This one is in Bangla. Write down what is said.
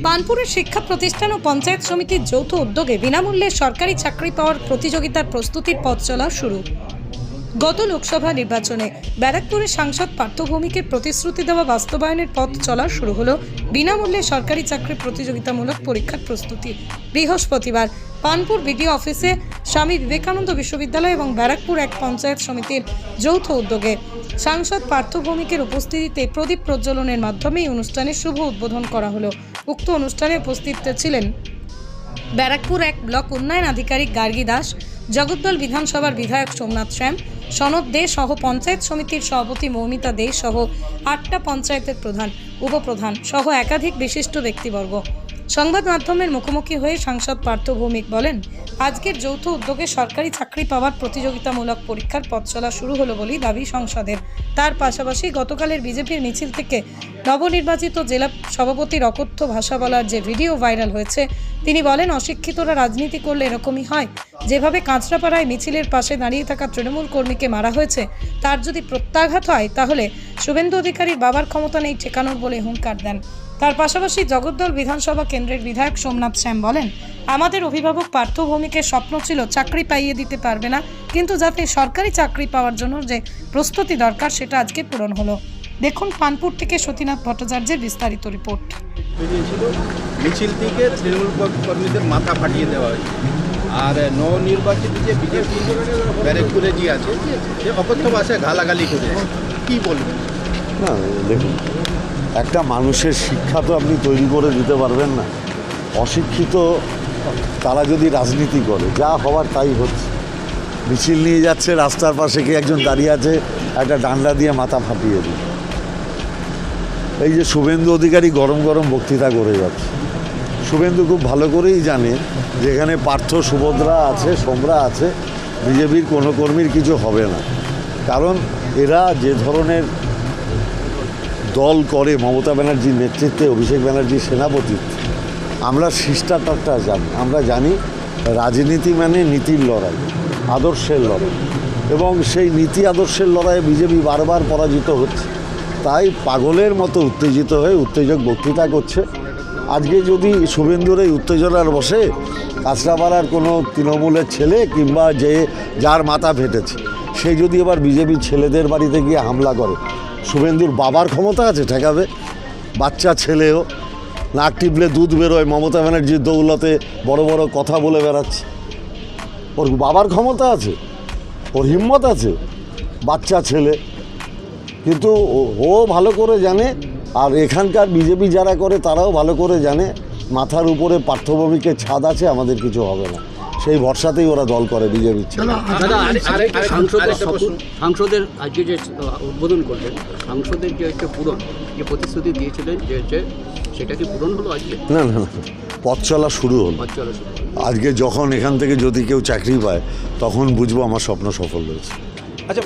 বানপুরের শিক্ষা প্রতিষ্ঠান ও পঞ্চায়েত সমিতির যৌথ উদ্যোগে বিনামূল্যে সরকারি চাকরি পাওয়ার প্রতিযোগিতার প্রস্তুতির পথ চলা শুরু। গত লোকসভা নির্বাচনে ব্যারাকপুরে সাংসদ পার্থভৌমিকের প্রতিশ্রুতি দেওয়া বাস্তবায়নের পথ চলা শুরু হলো। বিনামূল্যে সরকারি চাকরি প্রতিযোগিতামূলক পরীক্ষার প্রস্তুতি। বৃহস্পতিবার পানপুর বিডিও অফিসে স্বামী বিবেকানন্দ বিশ্ববিদ্যালয় এবং ব্যারাকপুর এক পঞ্চায়েত সমিতির যৌথ উদ্যোগে সাংসদ পার্থভৌমিকের উপস্থিতিতে প্রদীপ প্রজ্বলনের মাধ্যমে এই অনুষ্ঠানের শুভ উদ্বোধন করা হলো। উক্ত অনুষ্ঠানে উপস্থিত ছিলেন ব্যারাকপুর এক ব্লক উন্নয়ন আধিকারিক গার্গী দাস, জগদ্দল বিধানসভার বিধায়ক সোমনাথ শ্যাম সনদ দে সহ পঞ্চায়েত সমিতির সভাপতি মৌমিতা দে সহ আটটা পঞ্চায়েতের প্রধান, উপপ্রধান সহ একাধিক বিশিষ্ট ব্যক্তিবর্গ। সংবাদ মাধ্যমের মুখোমুখি হয়ে সাংসদ পার্থ ভৌমিক বলেন, আজকের যৌথ উদ্যোগে সরকারি চাকরি পাওয়ার প্রতিযোগিতামূলক পরীক্ষার পথ চলা শুরু হলো বলেই দাবি সংসদের। তার পাশাপাশি গতকালের বিজেপির মিছিল থেকে নবনির্বাচিত জেলা সভাপতির অকথ্য ভাষা বলার যে ভিডিও ভাইরাল হয়েছে, তিনি বলেন, অশিক্ষিতরা রাজনীতি করলে এরকমই হয়। যেভাবে কাঁচরাপাড়ায় মিছিলের পাশে দাঁড়িয়ে থাকা তৃণমূল কর্মীকে মারা হয়েছে, তার যদি প্রত্যাঘাত হয়, তাহলে শুভেন্দু অধিকারীর বাবার ক্ষমতা নেই ঠেকানোর বলে হুঙ্কার দেন। তার পাশাপাশি জগদ্দল বিধানসভা কেন্দ্রের বিধায়ক সোমনাথ শ্যাম বলেন, আমাদের অভিভাবক পার্থ ভৌমিকের স্বপ্ন ছিল চাকরি পাইয়ে দিতে পারবে না, কিন্তু যাতে সরকারি চাকরি পাওয়ার জন্য যে প্রস্তুতি দরকার সেটা আজকে পূরণ হলো। দেখুন পানপুর থেকে সতীনাথ ভট্টাচার্যের বিস্তারিত রিপোর্ট। মিছিল থেকে তৃণমূল কর্মীদের মাথা ফাটিয়ে দেওয়া হয়েছে আর নবনির্বাচিত যে বিজেপি ব্যারেকপুরে যে আছে যে অকথ্য ভাষায় গালাগালি করে কি বলবেন? না, দেখুন, একটা মানুষের শিক্ষা তো আপনি তৈরি করে দিতে পারবেন না। অশিক্ষিত তারা যদি রাজনীতি করে, যা হওয়ার তাই হচ্ছে। মিছিল নিয়ে যাচ্ছে, রাস্তার পাশে কে একজন দাঁড়িয়ে আছে, একটা ডান্ডা দিয়ে মাথা ফাটিয়ে দিল। এই যে শুভেন্দু অধিকারী গরম গরম বক্তৃতা করে যাচ্ছে। শুভেন্দু খুব ভালো করেই জানে, যেখানে পার্থ সুভদ্রা আছে, সোমরা আছে, বিজেপির কোনো কর্মীর কিছু হবে না। কারণ এরা যে ধরনের দল করে মমতা ব্যানার্জির নেতৃত্বে, অভিষেক ব্যানার্জির সেনাপতিত্বে আমরা শিষ্টাচারটা জানি। আমরা জানি রাজনীতি মানে নীতির লড়াই, আদর্শের লড়াই। এবং সেই নীতি, আদর্শের লড়াইয়ে বিজেপি বারবার পরাজিত হচ্ছে। তাই পাগলের মতো উত্তেজিত হয়ে উত্তেজক বক্তৃতা করছে। আজকে যদি শুভেন্দুর এই উত্তেজনার বসে, কাঁচরাপাড়ার কোনো তৃণমূলের ছেলে কিংবা যে যার মাথা ফেটেছে সে যদি এবার বিজেপির ছেলেদের বাড়িতে গিয়ে হামলা করে, শুভেন্দুর বাবার ক্ষমতা আছে, ঠেকাবে? বাচ্চা, ছেলেও, নাক টিপলে দুধ বেরোয়, মমতা ব্যানার্জির দৌলতে বড় বড় কথা বলে বেড়াচ্ছে। ওর বাবার ক্ষমতা আছে, ওর হিম্মত আছে, বাচ্চা, ছেলে। কিন্তু ও ভালো করে জানে, আর এখানকার বিজেপি যারা করে, তারাও ভালো করে জানে, মাথার উপরে পার্থভূমিকে ছাদ আছে, আমাদের কিছু হবে না। সেই ভরসাতেই ওরা দল করে বিজেপি সাংসদের আজকে যে উদ্বোধন করলেন সাংসদের যে একটা পূরণ যে প্রতিশ্রুতি দিয়েছিলেন যে হচ্ছে সেটা কি পূরণ হলো আজকে? না না না। পথ চলা শুরু হলো। পথ চলা শুরু হলো। আজকে যখন এখান থেকে যদি কেউ চাকরি পায় তখন বুঝব আমার স্বপ্ন সফল হয়েছে। আচ্ছা